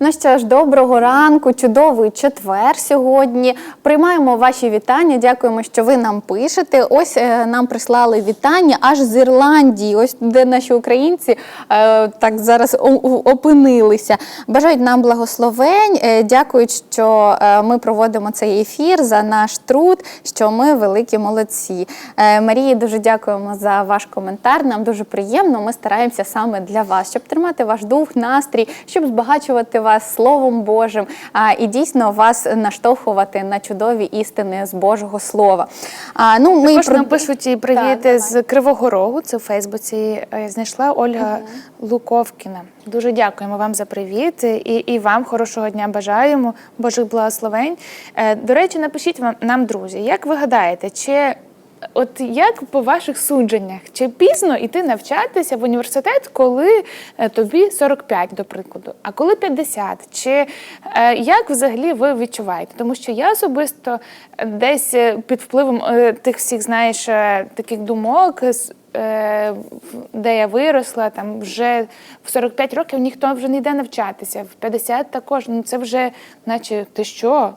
Ну що ж, доброго ранку, чудовий четвер сьогодні. Приймаємо ваші вітання. Дякуємо, що ви нам пишете. Ось е, нам прислали вітання аж з Ірландії, ось де наші українці е, так зараз опинилися. Бажають нам благословень. Е, дякують, що е, ми проводимо цей ефір за наш труд, що ми великі молодці. Е, Марії, дуже дякуємо за ваш коментар. Нам дуже приємно. Ми стараємося саме для вас, щоб тримати ваш дух, настрій, щоб збагачувати вас Словом Божим а, і дійсно вас наштовхувати на чудові істини з Божого Слова. А, ну, ми Також про- нам пишуть і привіт Так, з Кривого Рогу. Це в Фейсбуці е, знайшла Ольга Луковкіна. Дуже дякуємо вам за привіт і, і вам хорошого дня бажаємо, Божих благословень. Е, До речі, напишіть вам нам, друзі, як ви гадаєте, чи от як по ваших судженнях, чи пізно йти навчатися в університет, коли е, тобі 45, до прикладу, а коли 50? Чи е, як взагалі ви відчуваєте? Тому що я особисто десь е, під впливом тих всіх, знаєш, таких думок. Де я виросла, там вже в 45 років ніхто вже не йде навчатися, в 50 також. Ну це вже, наче ти що?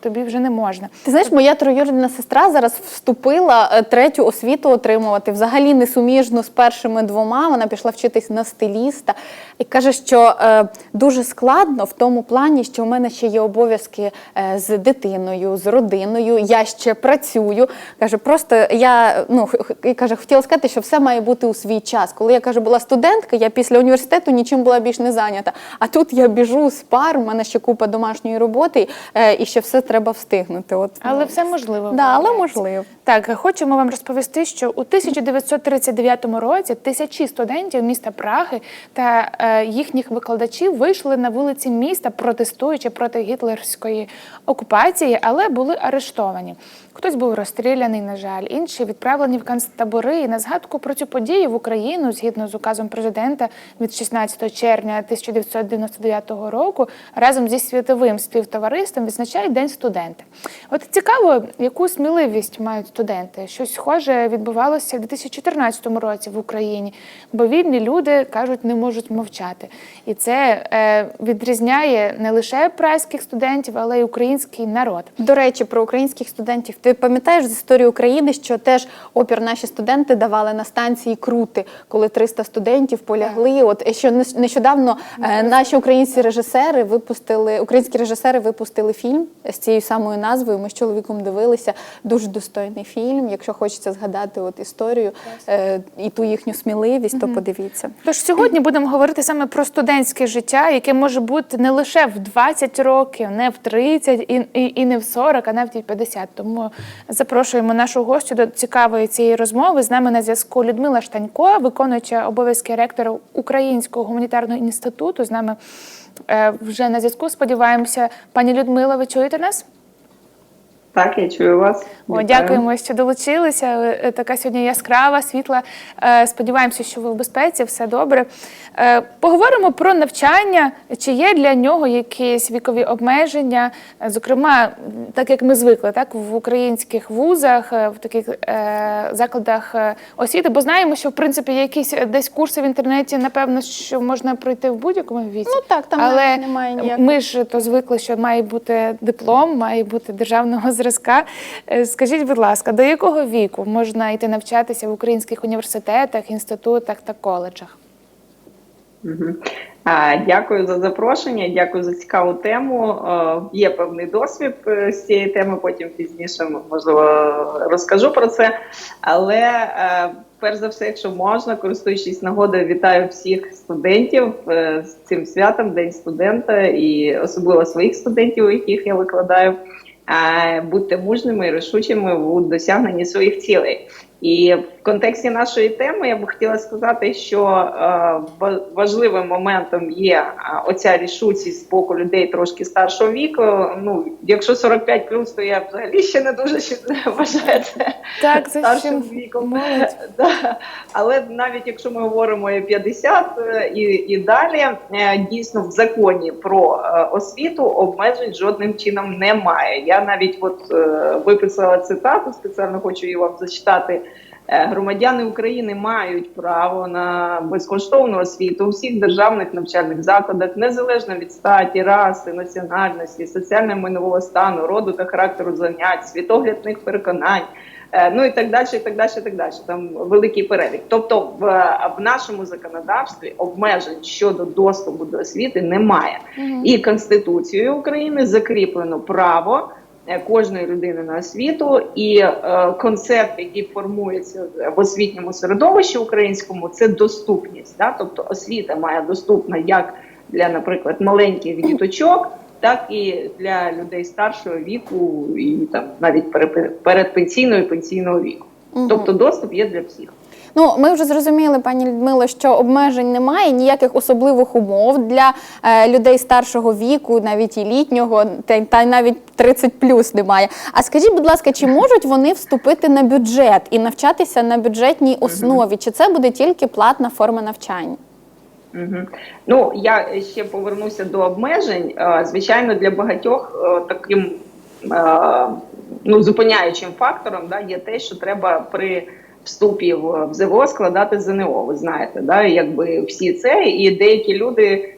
Тобі вже не можна. Ти знаєш, моя троюрідна сестра зараз вступила е, третю освіту отримувати. Взагалі несуміжно з першими двома. Вона пішла вчитись на стиліста і каже, що е, дуже складно в тому плані, що в мене ще є обов'язки е, з дитиною, з родиною. Я ще працюю. Каже, просто я ну і каже, хотіла сказати, що все має бути у свій час. Коли я каже, була студентка, я після університету нічим була більш не зайнята. А тут я біжу з пар, у мене ще купа домашньої роботи, е, і ще все треба встигнути. От Але все можливо. Да, але можливо. Так, хочемо вам розповісти, що у 1939 році тисячі студентів міста Праги та е, їхніх викладачів вийшли на вулиці міста, протестуючи проти гітлерської окупації, але були арештовані. Хтось був розстріляний, на жаль, інші відправлені в концтабори. І на згадку про цю подію в Україну, згідно з указом президента від 16 червня 1999 року, разом зі світовим співтовариством відзначають День студента. От цікаво, яку сміливість мають студенти. Щось схоже відбувалося в 2014 році в Україні, бо вільні люди кажуть, не можуть мовчати. І це е, відрізняє не лише прайських студентів, але й український народ. До речі, про українських студентів. Пам'ятаєш з історії України, що теж опір наші студенти давали на станції Крути, коли 300 студентів полягли. От що нещ- нещодавно е, наші українські режисери випустили, українські режисери випустили фільм з цією самою назвою. Ми з чоловіком дивилися. Дуже достойний фільм. Якщо хочеться згадати от історію е, і ту їхню сміливість, то подивіться. Тож сьогодні будемо говорити саме про студентське життя, яке може бути не лише в 20 років, не в 30 і, і, і не в 40, а навіть і в 50. Тому запрошуємо нашу гостю до цікавої цієї розмови. З нами на зв'язку Людмила Штанько, виконуюча обов'язки ректора Українського гуманітарного інституту. З нами е, вже на зв'язку. Сподіваємося, пані Людмила, ви чуєте нас? Так, я чую вас. О, дякуємо, що долучилися. Е, Така сьогодні яскрава, світла. Е, Сподіваємося, що ви в безпеці, все добре. Е, Поговоримо про навчання. Чи є для нього якісь вікові обмеження? Е, Зокрема, так як ми звикли, так в українських вузах, е, в таких е, закладах е, освіти, бо знаємо, що в принципі є якісь е, десь курси в інтернеті, напевно, що можна пройти в будь-якому віці. Ну так, там Але немає ніякого. ми ж то звикли, що має бути диплом, має бути державного зразка. Е, Скажіть, будь ласка, до якого віку можна йти навчатися в українських університетах, інститутах та коледжах? Дякую за запрошення, дякую за цікаву тему. Е, Є певний досвід е, з цієї теми. Потім пізніше можливо розкажу про це. Але перш за все, якщо можна, користуючись нагодою, вітаю всіх студентів з цим святом, День студента, і особливо своїх студентів, у яких я викладаю. Будьте мужними і рішучими у досягненні своїх цілей. І в контексті нашої теми я би хотіла сказати, що е, важливим моментом є е, оця рішучість з боку людей трошки старшого віку. Ну, якщо 45 плюс, то я взагалі ще не дуже вважаю це Так, за старшим віком. молодь. Да. Але навіть якщо ми говоримо і 50 е, і, і далі, дійсно в законі про освіту обмежень жодним чином немає. Я навіть от виписала цитату, спеціально хочу її вам зачитати. Е, Громадяни України мають право на безкоштовну освіту у всіх державних навчальних закладах, незалежно від статі, раси, національності, соціально-майнового стану, роду та характеру занять, світоглядних переконань. е, Ну і так далі, і так далі, і так далі. Там великий перелік. Тобто, в, в нашому законодавстві обмежень щодо доступу до освіти немає. І Конституцією України закріплено право кожної людини на освіту, і е, концепт, який формується в освітньому середовищі українському, це доступність. Да? Тобто освіта має доступна як для, наприклад, маленьких діточок, так і для людей старшого віку, і там навіть передпенсійного і пенсійного віку. Тобто доступ є для всіх. Ну, ми вже зрозуміли, пані Людмило, що обмежень немає, ніяких особливих умов для е, людей старшого віку, навіть і літнього, та, та навіть 30 плюс немає. А скажіть, будь ласка, чи можуть вони вступити на бюджет і навчатися на бюджетній основі? Чи це буде тільки платна форма навчання? Ну я ще повернуся до обмежень. Е, Звичайно, для багатьох е, таким е, ну, зупиняючим фактором да, є те, що треба при вступі в ЗВО складати ЗНО. Ви знаєте, да, якби всі це, і деякі люди,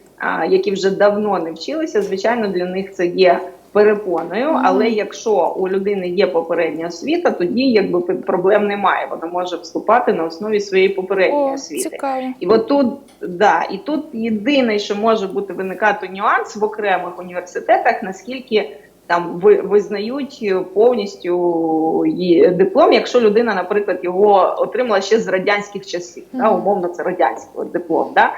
які вже давно не вчилися, звичайно, для них це є. Перепоною, але якщо у людини є попередня освіта, тоді якби проблем немає. Вона може вступати на основі своєї попередньої О, освіти. цікаво. І от тут, да, і тут єдине, що може бути виникати нюанс в окремих університетах, наскільки там визнають повністю її диплом, якщо людина, наприклад, його отримала ще з радянських часів, та, умовно, це радянський диплом. Да,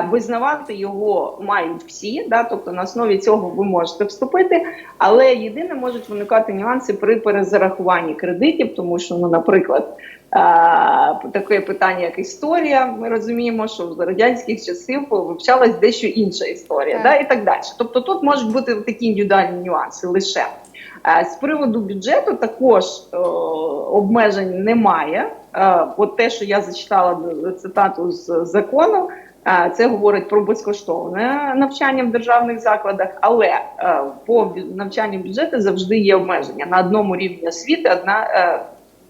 визнавати його мають всі, да, тобто на основі цього ви можете вступити, але єдине можуть виникати нюанси при перезарахуванні кредитів, тому що, ну, наприклад. Таке питання, як історія. Ми розуміємо, що з радянських часів вивчалась дещо інша історія, Так. да, і так далі. Тобто тут можуть бути такі індивідуальні нюанси лише. З приводу бюджету також е, обмежень немає. Е, от те, що я зачитала цитату з закону, е, це говорить про безкоштовне навчання в державних закладах, але е, по навчанню бюджету завжди є обмеження на одному рівні освіти. Одна е,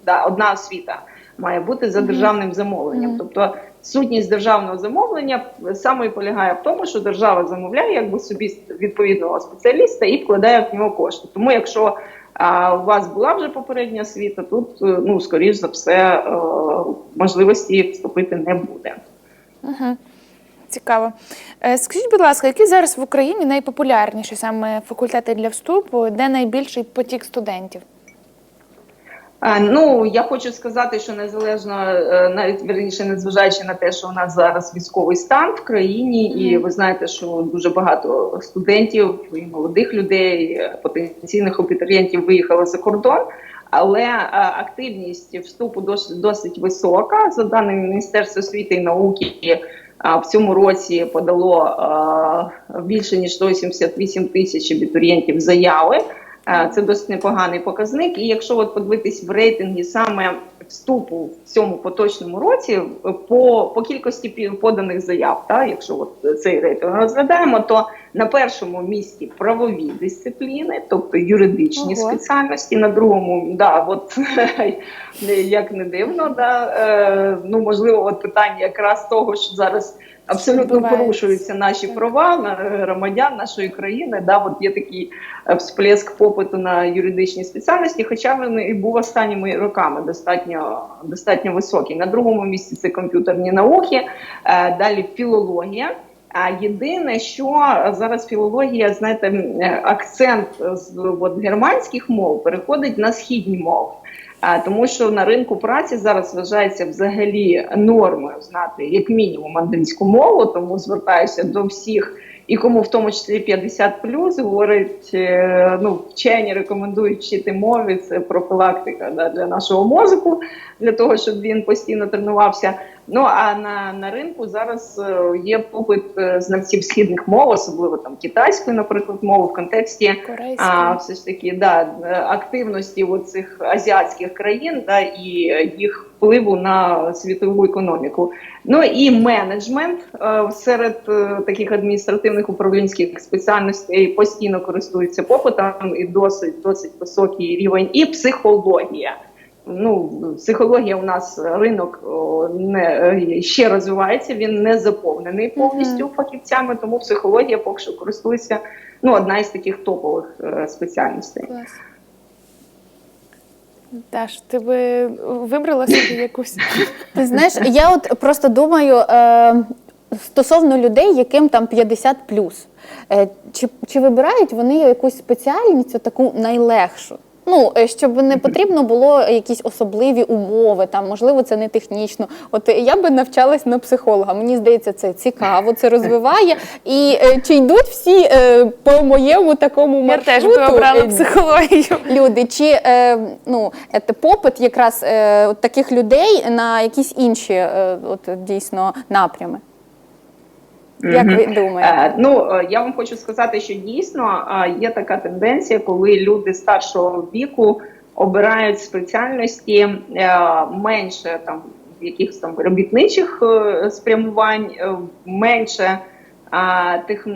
да, одна освіта має бути за державним замовленням. Тобто сутність державного замовлення саме і полягає в тому, що держава замовляє якби собі відповідного спеціаліста і вкладає в нього кошти. Тому якщо а, у вас була вже попередня освіта, тут е, ну скоріш за все можливості вступити не буде. Угу. Цікаво. Е, Скажіть, будь ласка, які зараз в Україні найпопулярніші саме факультети для вступу, де найбільший потік студентів? Ну я хочу сказати, що незалежно е, навіть верніше, незважаючи на те, що у нас зараз військовий стан в країні, і ви знаєте, що дуже багато студентів і молодих людей, потенційних абітурієнтів виїхали за кордон. Але е, активність вступу досить, досить висока. За даними Міністерства освіти і науки, в цьому році подало е, більше ніж 188 тисяч абітурієнтів заяви. Е, Це досить непоганий показник. І якщо от подивитись в рейтингі саме вступу в цьому поточному році, по, по кількості поданих заяв, та, якщо от цей рейтинг розглядаємо, то на першому місці правові дисципліни, тобто юридичні Ого. спеціальності, на другому, да, от як не дивно, да, е, ну можливо, от питання якраз того, що зараз абсолютно порушуються наші права на громадян нашої країни. Да, от є такий е, всплеск попиту на юридичні спеціальності, хоча він і був останніми роками достатньо достатньо високий. На другому місці це комп'ютерні науки, е, далі філологія. А єдине, що зараз філологія, знаєте, е, акцент з от, германських мов переходить на східні мови. Тому що на ринку праці зараз вважається взагалі нормою знати як мінімум англійську мову, тому звертаюся до всіх. І кому в тому числі 50 плюс говорить, е, ну вчені рекомендують вчити мови, це профілактика да, для нашого мозку, для того, щоб він постійно тренувався. Ну а на, на ринку зараз е, є попит е, знавців східних мов, особливо там китайської, наприклад, мови в контексті Корейський? а, все ж таки да, е, активності цих азіатських країн да, і їх впливу на світову економіку. Ну і менеджмент серед таких адміністративних управлінських спеціальностей постійно користується попитом і досить досить високий рівень, і психологія. Ну, психологія у нас ринок о, не ще розвивається, він не заповнений повністю фахівцями, тому психологія поки що користується ну, одна із таких топових е, спеціальностей. Клас. Даш, ти би вибрала собі якусь. Ти знаєш, я от просто думаю е, стосовно людей, яким там 50 Е, чи, чи вибирають вони якусь спеціальність, таку найлегшу? Ну, е, щоб не потрібно було якісь особливі умови, там можливо це не технічно. От е, я би навчалась на психолога. Мені здається, це цікаво, це розвиває. І е, чи йдуть всі по моєму такому Я теж би обрала психологію. люди, чи ну, попит якраз таких людей на якісь інші от, дійсно напрями? Як ви думаєте? Е, Ну е, я вам хочу сказати, що дійсно е, є така тенденція, коли люди старшого віку обирають спеціальності менше там якихось там робітничих спрямувань, менше а, тих,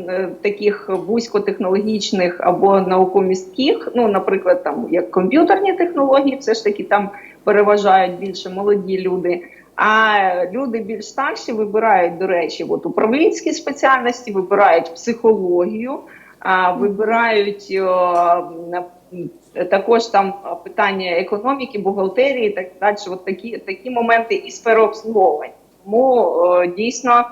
таких вузькотехнологічних або науковмістких, ну, наприклад, там як комп'ютерні технології, все ж таки там переважають більше молоді люди. А люди більш старші вибирають, до речі, от управлінські спеціальності, вибирають психологію, а, вибирають о, також там питання економіки, бухгалтерії, так далі. От такі, такі моменти і сфери обслуговування. Тому о, дійсно.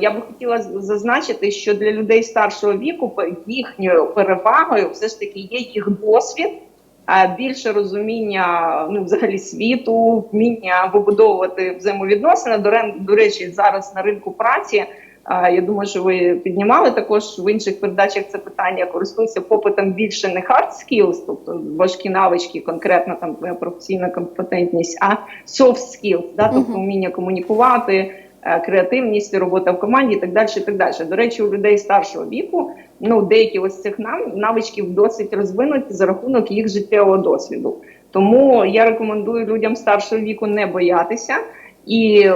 Я би хотіла зазначити, що для людей старшого віку їхньою перевагою все ж таки є їх досвід, більше розуміння ну, взагалі світу, вміння вибудовувати взаємовідносини. До, до речі, зараз на ринку праці. Я думаю, що ви піднімали також в інших передачах це питання. Користуються попитом більше не hard skills, тобто важкі навички, конкретно там професійна компетентність, а soft skills, да, тобто вміння комунікувати, креативність, робота в команді і так далі. І так далі. До речі, у людей старшого віку ну деякі ось цих нав- навичків досить розвинуті за рахунок їх життєвого досвіду. Тому я рекомендую людям старшого віку не боятися. І е,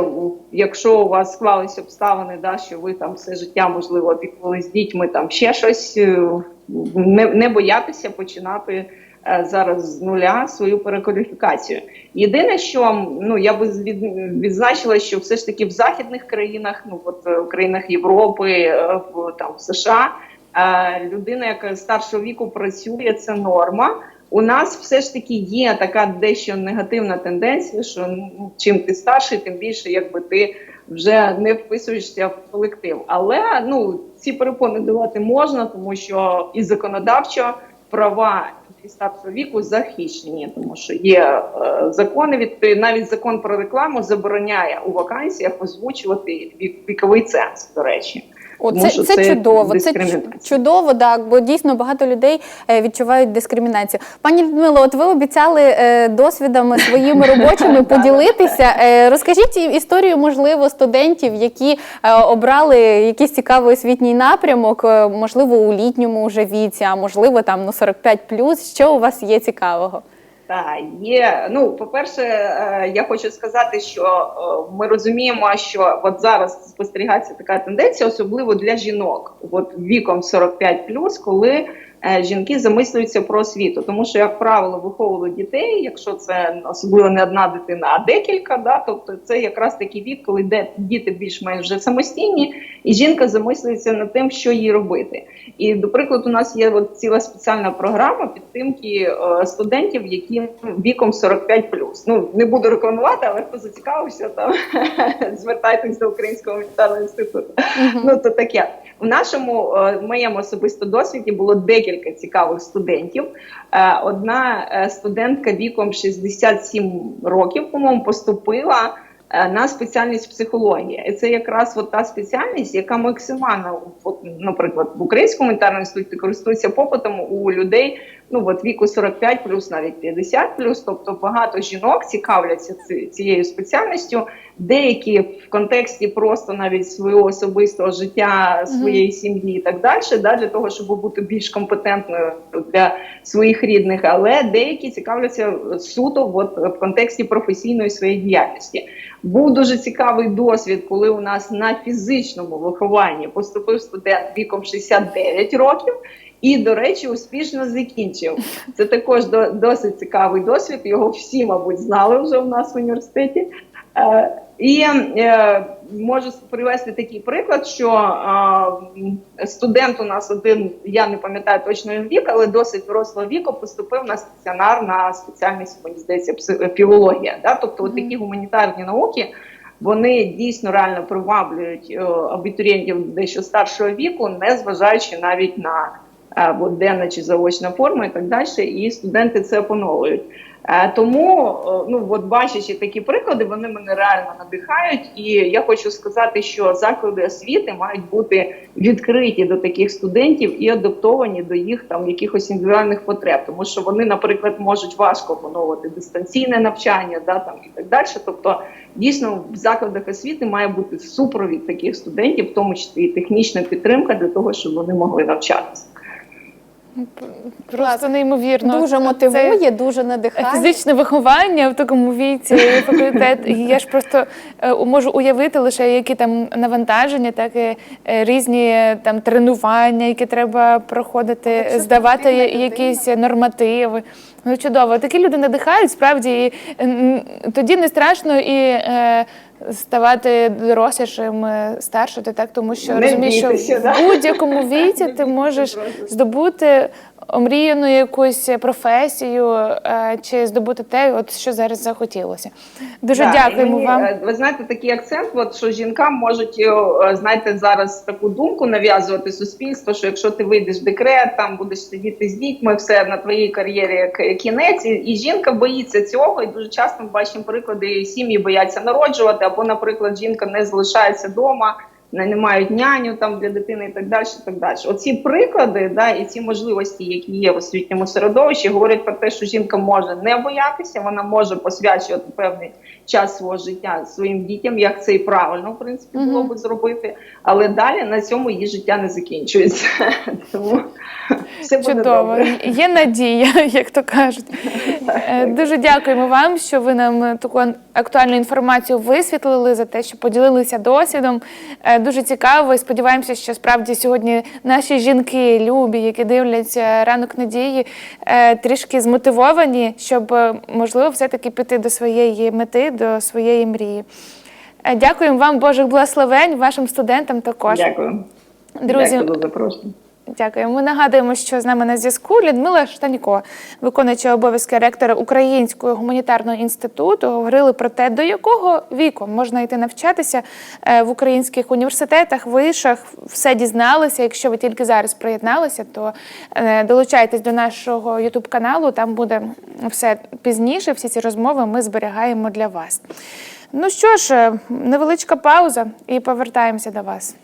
якщо у вас склалися обставини, да, що ви там все життя можливо опікувалися з дітьми, там ще щось, е, не, не боятися починати е, зараз з нуля свою перекваліфікацію. Єдине, що ну я би від, відзначила, що все ж таки в західних країнах, ну от е, в країнах Європи, е, в там в США, е, людина, яка старшого віку працює, це норма. У нас все ж таки є така дещо негативна тенденція, що ну, чим ти старший, тим більше якби ти вже не вписуєшся в колектив. Але ну ці перепони давати можна, тому що і законодавчо права людей статусу віку захищені, тому що є е, закони від навіть закон про рекламу забороняє у вакансіях озвучувати вік- віковий ценз. До речі, О, це, це, це чудово, це чудово, так, бо дійсно багато людей е, відчувають дискримінацію. Пані Людмило, от ви обіцяли е, досвідами своїми робочими поділитися. Е, Розкажіть історію, можливо, студентів, які обрали якийсь цікавий освітній напрямок, можливо, у літньому вже віці, а можливо, там ну 45+. Що у вас є цікавого? Є. Ну, по-перше, е, я хочу сказати, що е, ми розуміємо, що от зараз спостерігається така тенденція, особливо для жінок, от віком 45+, коли жінки замислюються про освіту. Тому що, як правило, виховували дітей, якщо це особливо не одна дитина, а декілька, да, тобто це якраз такий вік, коли де діти більш-менш вже самостійні, і жінка замислюється над тим, що їй робити. І, до прикладу, у нас є от ціла спеціальна програма підтримки е, студентів, які віком 45+. Ну не буду рекламувати, але хто зацікавився, там звертайтесь до Українського гуманітарного інституту. Ну то таке. В нашому е, в моєму особисто досвіді було декілька цікавих студентів. Е, Одна е, студентка віком 67 років, по-моєму, поступила на спеціальність психологія. І це якраз от та спеціальність, яка максимально, наприклад, в Українському інституті користується попитом у людей ну от віку 45 плюс, навіть 50 плюс. Тобто багато жінок цікавляться цією спеціальністю. Деякі в контексті просто навіть свого особистого життя, своєї сім'ї і так далі, да, для того, щоб бути більш компетентною для своїх рідних, але деякі цікавляться суто от, в контексті професійної своєї діяльності. Був дуже цікавий досвід, коли у нас на фізичному вихованні поступив студент віком 69 років. І, до речі, успішно закінчив. Це також до, досить цікавий досвід. Його всі, мабуть, знали вже у нас в університеті. Е, і е, можу привести такий приклад, що е, студент у нас один, я не пам'ятаю точно вік, але досить дорослого віку поступив на стаціонар на спеціальність, мені здається, філологія. Да? Тобто, от такі гуманітарні науки. Вони дійсно реально приваблюють е, абітурієнтів дещо старшого віку, не зважаючи навіть на е, денна чи заочна форма і так далі. І студенти це опановують. Тому, ну от бачачи такі приклади, вони мене реально надихають. І я хочу сказати, що заклади освіти мають бути відкриті до таких студентів і адаптовані до їх там якихось індивідуальних потреб, тому що вони, наприклад, можуть важко опановувати дистанційне навчання, да там і так далі. Тобто, дійсно, в закладах освіти має бути супровід таких студентів, в тому числі і технічна підтримка для того, щоб вони могли навчатися. Просто неймовірно. Дуже Це- мотивує, дуже надихає. Фізичне виховання в такому віці, факультет. Я ж просто е, можу уявити лише які там навантаження, так і е, різні е, там тренування, які треба проходити, здавати якісь нормативи. Ну чудово. Такі люди надихають справді. І тоді не страшно і. е, Ставати дорослішим, е, старшити, так тому що розумієш, що да. в будь-якому віці ти можеш здобути омріяну якусь професію е, чи здобути те, от що зараз захотілося. Дуже Да, дякуємо мені, вам. е, Ви знаєте, такий акцент, от, що жінкам можуть е, знаєте, зараз таку думку нав'язувати суспільство, що якщо ти вийдеш в декрет, там будеш сидіти з дітьми, все на твоїй кар'єрі як кінець. І, і жінка боїться цього, і дуже часто ми бачимо приклади, сім'ї бояться народжувати, або, наприклад, жінка не залишається вдома. Не, мають няню там для дитини і так далі. І так далі. Оці приклади, да, і ці можливості, які є в освітньому середовищі, говорять про те, що жінка може не боятися, вона може посвячувати певний час свого життя своїм дітям, як це і правильно в принципі було би зробити. Але далі на цьому її життя не закінчується. Тому все буде Чудово. добре. Є надія, як то кажуть. Е, Дуже дякуємо вам, що ви нам таку актуальну інформацію висвітлили за те, що поділилися досвідом. Е, Дуже цікаво і сподіваємося, що справді сьогодні наші жінки любі, які дивляться ранок надії, е, трішки змотивовані, щоб можливо все-таки піти до своєї мети, до своєї мрії. Дякуємо вам, Божих благословень, вашим студентам також. Дякую. Друзі, Дякую за запрошення. Дякую. Ми нагадуємо, що з нами на зв'язку Людмила Штанько, виконуюча обов'язки ректора Українського гуманітарного інституту, говорили про те, до якого віку можна йти навчатися е, в українських університетах, вишах. Все дізналися. Якщо ви тільки зараз приєдналися, то е, долучайтесь до нашого ютуб каналу. Там буде все пізніше. Всі ці розмови ми зберігаємо для вас. Ну що ж, е, невеличка пауза і повертаємося до вас.